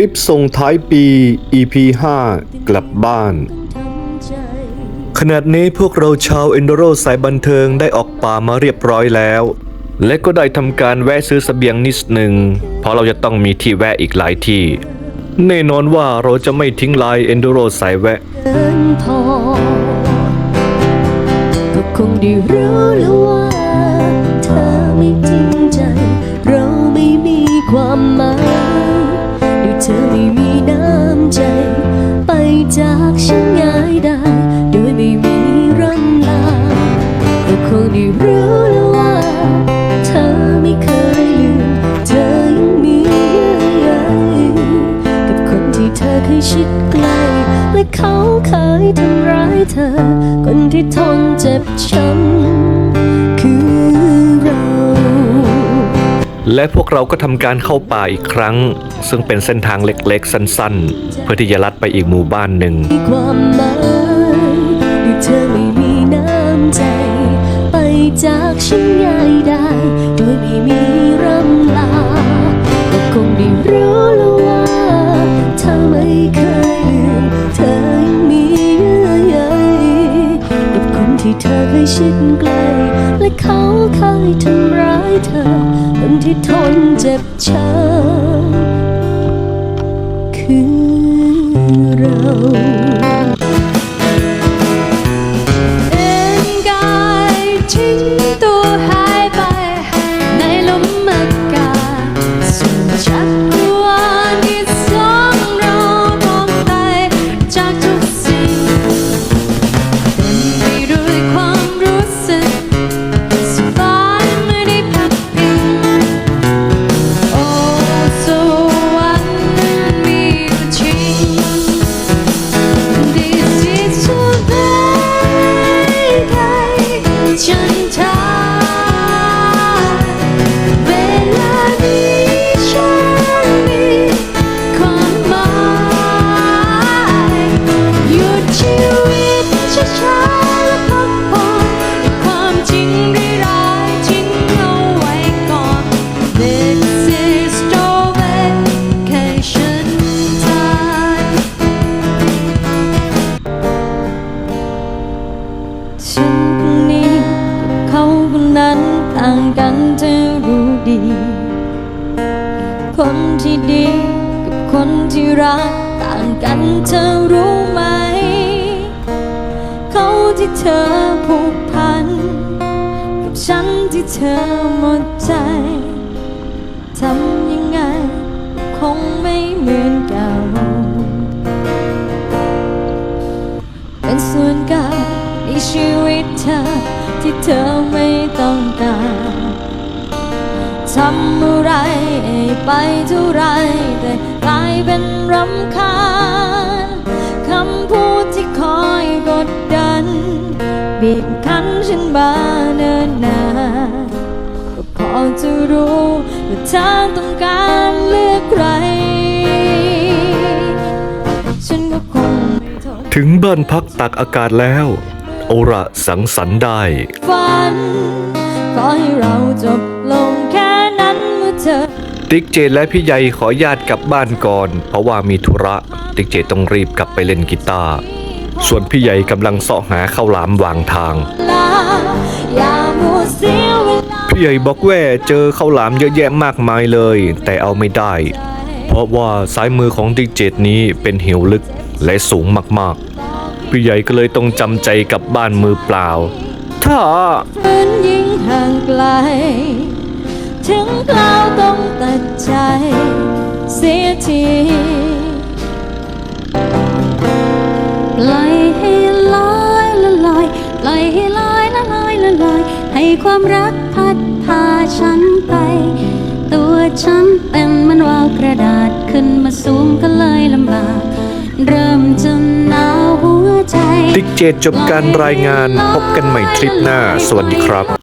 ริปส่งท้ายปี EP 5 กลับบ้านขนาดนี้พวกเราชาวเอนโดโรสายบันเทิงได้ออกป่ามาเรียบร้อยแล้ว และก็ได้ทำการแวะซื้อเสบียงนิดหนึ่ง เพราะเราจะต้องมีที่แวะอีกหลายที่ แน่นอนว่าเราจะไม่ทิ้งลายเอนโดโรสายแวะก็คงได้รู้แล้วว่าเธอไม่จริงใจ เราไม่มีความหมาย จากฉันง่ายได้โดยไม่มีร่ำลาก็คงได้รู้แล้วว่า เธอไม่เคยลืมเธอยังมีเยื่อใยกับคนที่เธอเคยชิดใกล้และเขาเคยทำร้ายเธอ คนที่ทนเจ็บช้ำ และพวกเราก็ทำการเข้าป่าอีกครั้ง ซึ่งเป็นเส้นทางเล็กๆ สั้นๆ เพื่อที่จะลัดไปอีกหมู่บ้านหนึ่ง ความหมายด้วยเธอไม่มีน้ำใจ ไปจากฉันง่ายได้ โดยไม่มีร่ำลาก็คงได้รู้แล้วว่าเธอไม่เคยลืมเธอยังมีเยื่อใยกับคนที่เธอเคยชิดใกล้ เขาเคยทำร้ายเธอคนที่ทนเจ็บช้ำคือเรา ที่ดีกับคนที่รักต่างกันเธอรู้ไหม เขาที่เธอผูกพัน กับฉันที่เธอหมดใจทำยังไงคงไม่เหมือนเก่าเป็นส่วนกลางในชีวิตเธอที่เธอไม่ต้องการ ทำอะไรไปเท่าไรแต่กลายเป็นรำคาญคำพูดที่คอยกดดัน บีบคั้นฉันมาเนิ่นนานก็พอจะรู้ว่าเธอต้องการเลือกใคร ฉันก็คงไม่ทนถึงบ้านพักตักอากาศแล้ว โอระสังสรรค์ได้ ฝัน ขอให้เราจบลง ติ๊กเจดและพี่ใหญ่ขอญาติกลับบ้านก่อน เพราะว่ามีธุระ ติ๊กเจต้องรีบกลับไปเล่นกีตาร์ส่วนพี่ใหญ่กำลังเสาะหาข้าวหลามวางทาง พี่ใหญ่บอกแว่าเจอข้าวหลามเยอะแยะมากมายเลย แต่เอาไม่ได้ เพราะว่าซ้ายมือของติ๊กเจนี้เป็นเหวลึกและสูงมากๆ พี่ใหญ่ก็เลยต้องจำใจกลับบ้านมือเปล่า ถ้า ฝืนยิ่งกลถึงคราวต้องตัดใจเสียทีปล่อยให้ลอยละลอยปล่อยให้ลอยละลอยละลอย ให้ความรักพัดพาฉันไป ตัวฉันเป็นมันวาวกระดาษขึ้นมาสูงก็เลยลำบาก เริ่มจะหนาวหัวใจ ติ๊กเจดจบการรายงานพบกันใหม่ทริปหน้า สวัสดีครับ